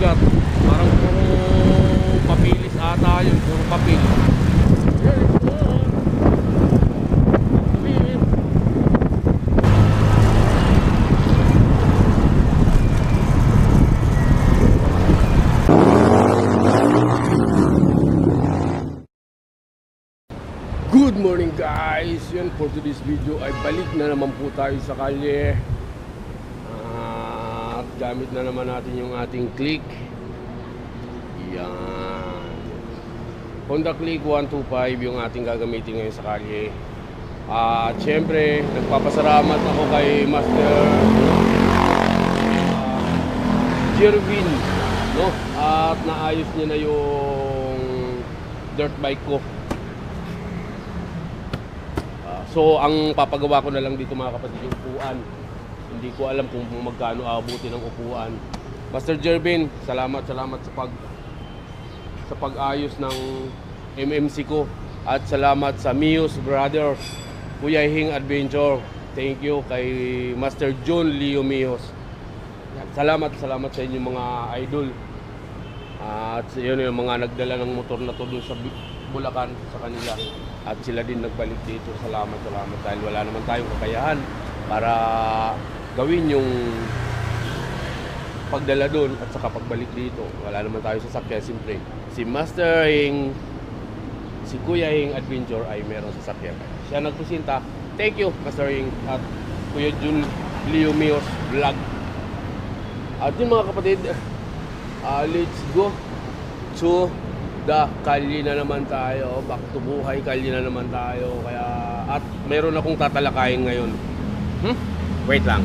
bigat. Parang puro papilis ata yun, puro papil. Yan, ito. Papil. Good morning guys! Yan for today's video ay balik na naman po tayo sa kalye gamit na naman natin yung ating click Yan Honda Click 125 yung ating gagamitin ngayon sa kalye At syempre nagpapasalamat ako kay Master Jervin no? At naayos niya na yung dirt bike ko Ah, so, ang papagawa ko na lang dito mga kapatid yung upuan. Hindi ko alam kung magkano aabuti ng upuan. Master Jervin, salamat, salamat sa pag sa pag-ayos ng MMC ko. At salamat sa Mios Brothers, Kuya Hing Adventure. Thank you kay Master John Leo Mios. Salamat, salamat sa inyong mga idol. At yun yung mga nagdala ng motor na to doon sa Bulacan sa kanila. At sila din nagbalik dito. Salamat, salamat. Dahil wala naman tayong kakayahan para gawin yung pagdala doon at saka pagbalik dito. Wala naman tayo sa sakya, simple. Si Master Hing, si Kuya Hing Adventure ay meron sa sakya. Siya nagpresenta. Thank you, Master Hing. At Kuya Jun Leo Mios Vlog. At yun mga kapatid, ah, let's go to the kalye na naman tayo. Back to buhay, kalye na naman tayo. Kaya, at meron akong tatalakayin ngayon. Hmm? Wait lang.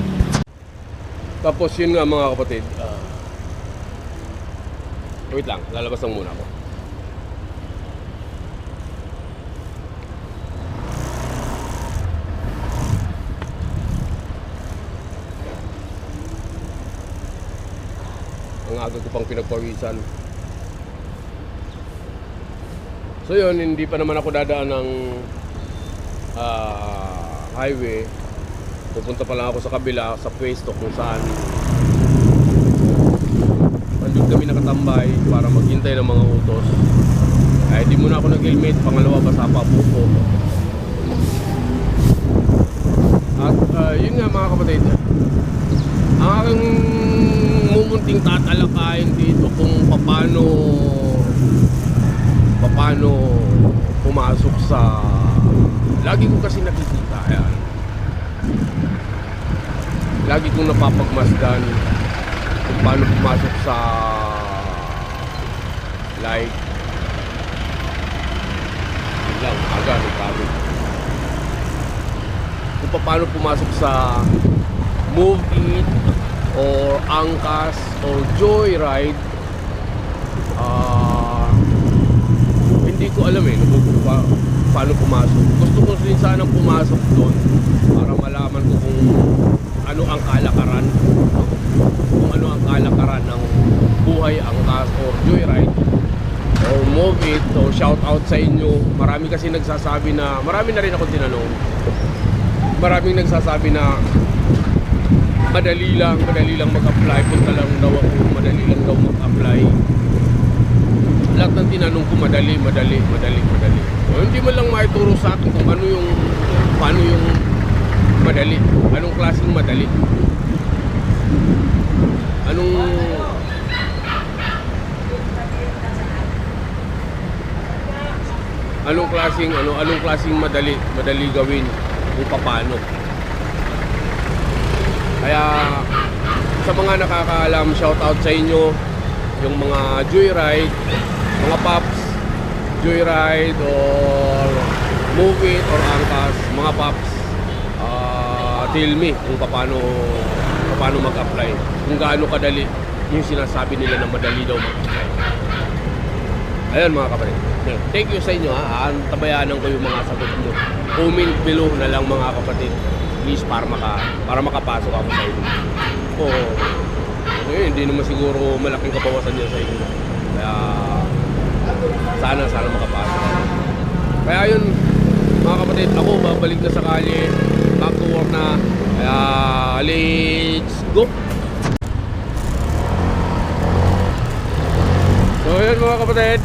Tapos yun nga mga kapatid. ah, wait lang, lalabas lang muna ako. Ang aga ko pang pinagpawisan. So yun, hindi pa naman ako dadaan ng ah, highway. Pupunta pa lang ako sa kabila, sa pwesto kung saan nandun kami nakatambay para maghintay ng mga utos. Ay, di muna ako nag-helmet, pangalawa basa pa buko. At ah, yun nga mga kapatid, ang aking mumunting tatalakayin dito kung paano paano pumasok sa lagi ko kasi nakikita yan lagi kong napapagmasdan kung paano pumasok sa like yun lang aga nagkabit kung paano pumasok sa Move It or Angkas or Joyride ah hindi ko alam eh kung pa, paano pumasok. Gusto ko rin sanang pumasok doon para malaman ko kung ano ang kalakaran kung ano ang kalakaran ng buhay Angkas or Joyride or Move It or shout out sa inyo marami kasi nagsasabi na marami na rin ako tinanong maraming nagsasabi na madali lang, madali lang mag-apply. Punta lang daw ako, madali lang daw mag-apply. Lahat ng tinanong ko, madali, madali, madali, madali. O, hindi mo lang maituro sa akin kung ano yung, paano yung madali. Anong klaseng madali. Anong, anong klaseng, ano, anong klaseng madali, madali gawin kung paano. Kaya sa mga nakakaalam, shout out sa inyo yung mga joyride, mga pops, joyride or move it or angkas, mga pops, uh, tell me kung paano paano mag-apply. Kung gaano kadali yung sinasabi nila na madali daw mag-apply. Ayun mga kapatid. Thank you sa inyo ha. Antabayanan ko yung mga sagot mo. Comment below na lang mga kapatid. Please para maka para makapasok ako sa inyo. Oo. Eh, hindi naman siguro malaking kabawasan yan sa inyo. Kaya sana sana makapasok. Kaya yun mga kapatid, ako babalik na sa kalye. Na. Kaya let's go. Yun mga kapatid.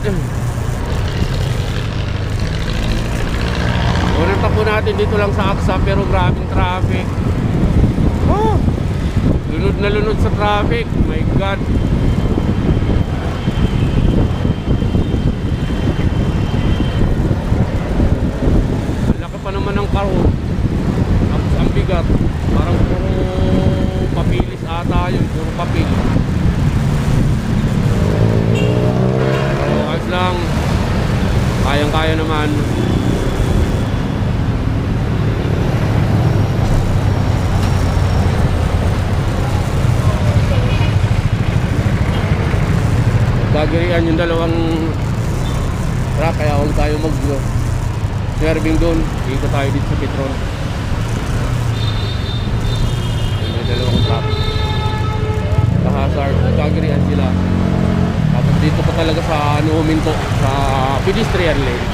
Unang takbo natin dito lang sa Aksa pero grabing traffic. Oh, lunod na lunod sa traffic. My God. Ang laki pa naman ng karo. Ang, ang bigat. Parang puro papilis ata yun. Puro papil. Pero ayos lang. Kayang-kaya naman. Gagirian yung dalawang truck kaya huwag tayo mag swerving doon. Dito tayo dito sa Petron. May dalawang truck. Kahazard. Gagirian sila. Tapos dito pa talaga sa ano huminto sa pedestrian lane.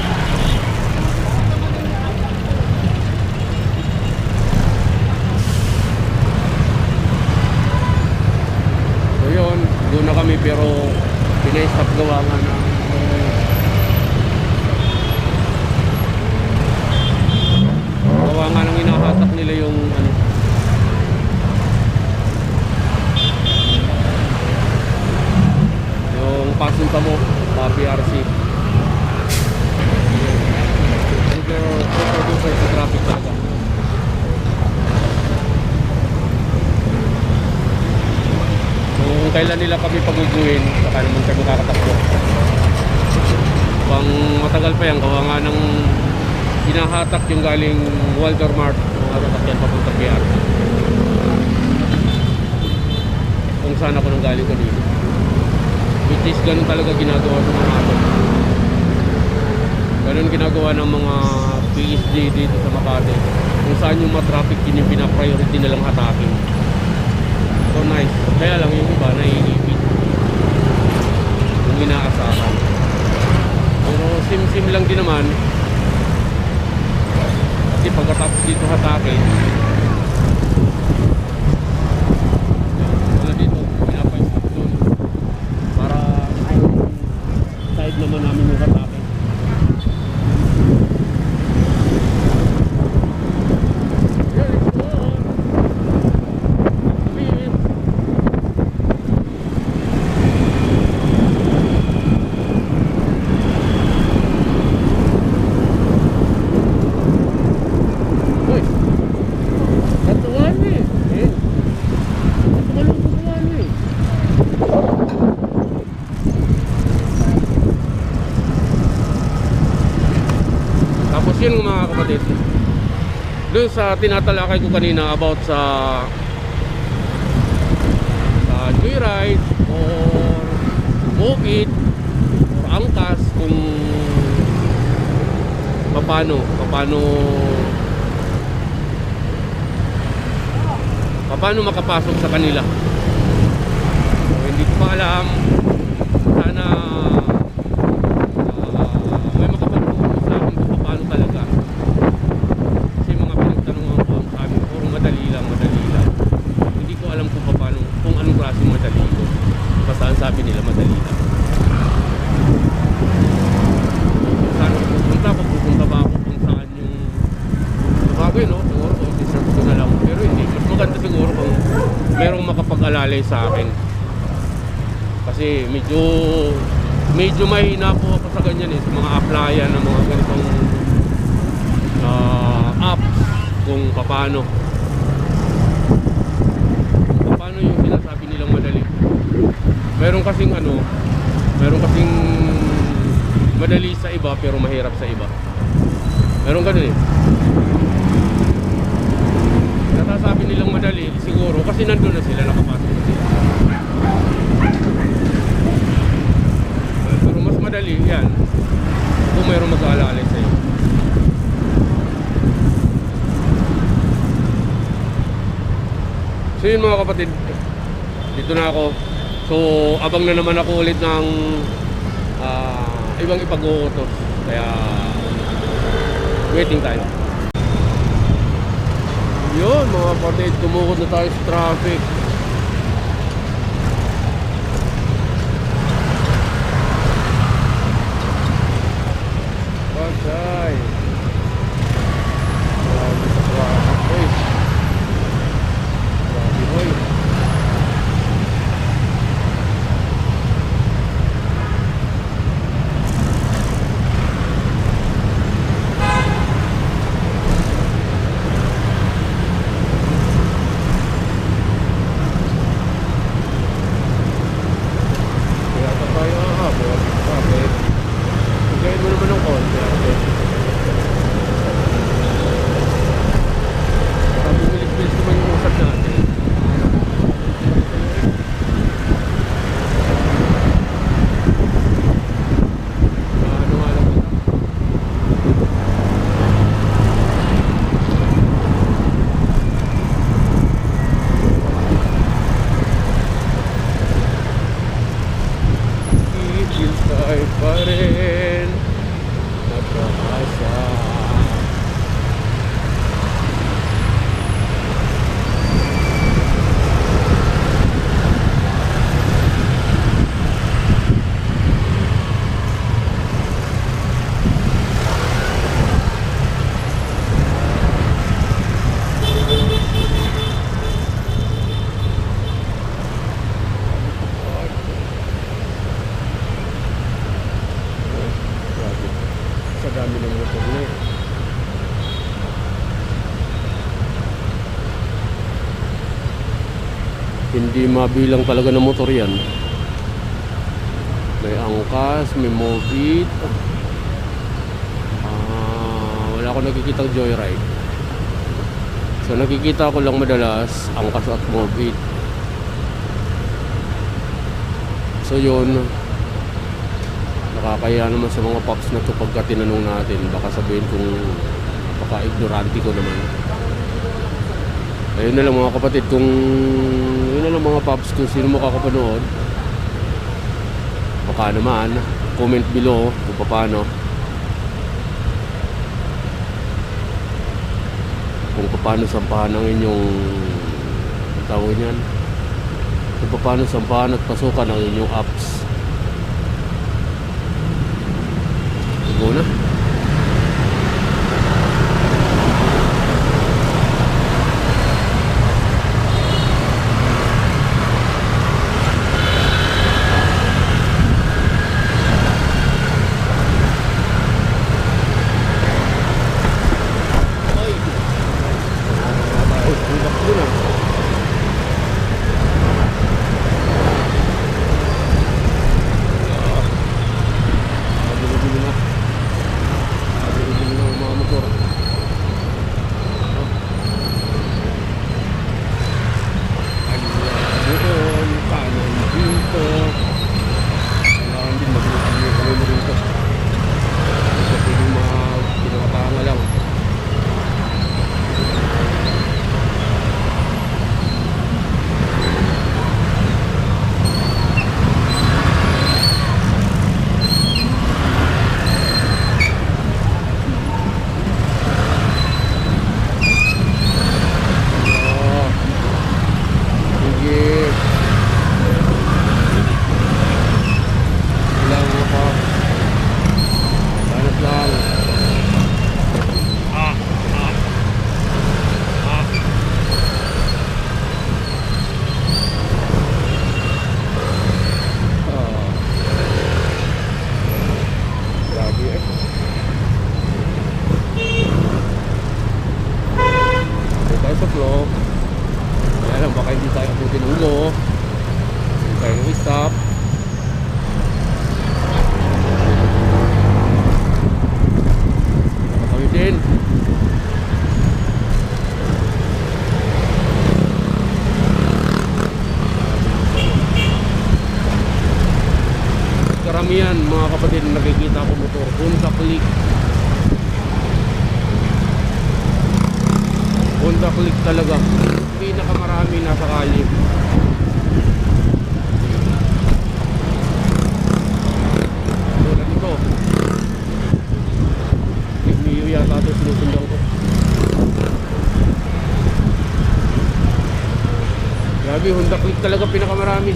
Yun, doon na kami pero pinay-stop gawa nga ng gawa nga nang inahatak nila yung ano. Yung pasunta mo sa PRC super super duper sa traffic talaga kung kailan nila kami paguguin saka naman kami makakatakbo pang matagal pa yan gawa nga ng hinahatak yung galing Walter Mart mga sasakyan papunta PRC kung saan ako nang galing kanina. Which is ganun talaga ginagawa ng mga ato ganun ginagawa ng mga PSD dito sa Makati. Kung saan yung matraffic yun yung pinapriority nilang hatakin so nice kaya lang yung iba naiingipit yung inaasahan pero sim sim lang din naman. Kasi pagkatapos dito side naman namin yung hatakin Yeah, let's go. Bilis. Uy. Katuan eh. Eh. Tumalong katuan eh. Tapos yun mga kapatid. Doon sa tinatalakay ko kanina about sa sa joyride or moped or angkas kung paano paano paano makapasok sa kanila. So, hindi ko pa alam. Sana ah, may makapagturo sa akin kung paano talaga kasi mga pinagtanungan ko ang sabi puro madali lang madali lang hindi ko alam kung paano kung anong klaseng madali ko basta ang sabi nila madali lang saan ako pupunta kung pupunta ba ako kung saan yung bago yun no siguro kung research ko na lang pero hindi mas maganda siguro kung merong makapag-alalay sa akin. Kasi medyo medyo mahina po ako sa ganyan eh sa mga applyan ng mga ganitong ah, apps kung paano paano yung sinasabi nilang madali. Meron kasing ano meron kasing madali sa iba pero mahirap sa iba. Meron ganun eh. Nasasabi nilang madali siguro kasi nandun na sila nakapasok na sila pero mas madali yan. Kung mayroong mag-aalalay sa'yo. So yun mga kapatid. Dito na ako. So abang na naman ako ulit ng ah, ibang ipag-uutos. Kaya waiting tayo yun mga kapatid. Tumukod na tayo sa traffic dami ng motor. Hindi mabilang talaga ng motor yan. May angkas, may movit. Ah, wala ako nakikita joyride. So nakikita ko lang madalas angkas at movit. So yun, nakakaya naman sa mga pops na to pagka tinanong natin. Baka sabihin kung baka ignorante ko naman. Ayun na lang mga kapatid, kung yun na lang mga pops, kung sino makakapanood, baka naman, comment below kung paano. Kung paano sampahan ang inyong tawag niyan. Kung paano sampahan at pasukan ang inyong apps. Go. 4 o'clock kaya lang baka hindi tayo abutin ulo. Hindi tayo stop kami din. Talaga. Pinakamarami nasa kali. Tulad nito. Big Mio yata ito sinusundan ko. Grabe, Honda Click talaga pinakamarami.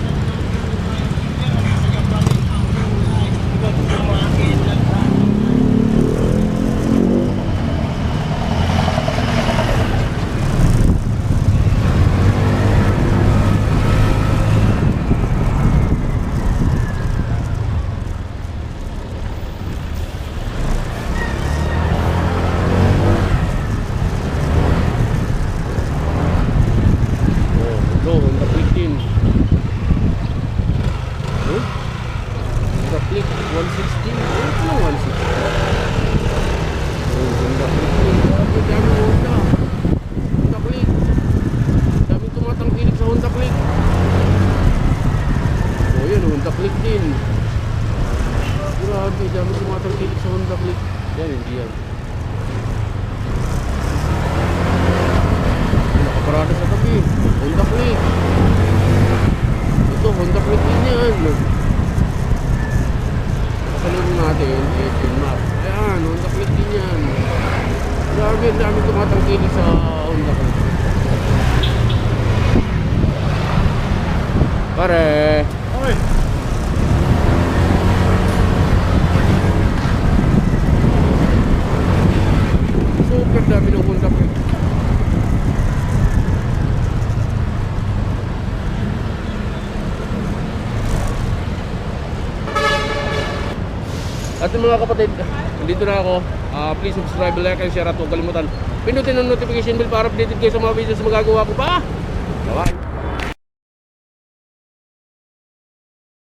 Oh, ito, Honda Click din. Huh? Honda Click 160. Oh, ito lang 160. Oh, Honda Click din. Grabe, dami Honda. Honda Click. Dami tumatangkilik sa Honda Click. Oh, yun, Honda Click din. Grabe, dami tumatangkilik sa Honda Click. Yan, hindi yan. Nakaparada sa tabi. Honda Click. Ito, Honda Click din yan. Kasalunod natin, Asian map. Ayan, Honda Click din yan. Grabe, dami tumatangkili sa Honda Click. Pare. Oy, Super dami ng Honda Click. At yung mga kapatid, nandito na ako. Ah, please subscribe, like, and share at huwag kalimutan. Pinutin ang notification bell para updated kayo sa mga videos na magagawa ko pa.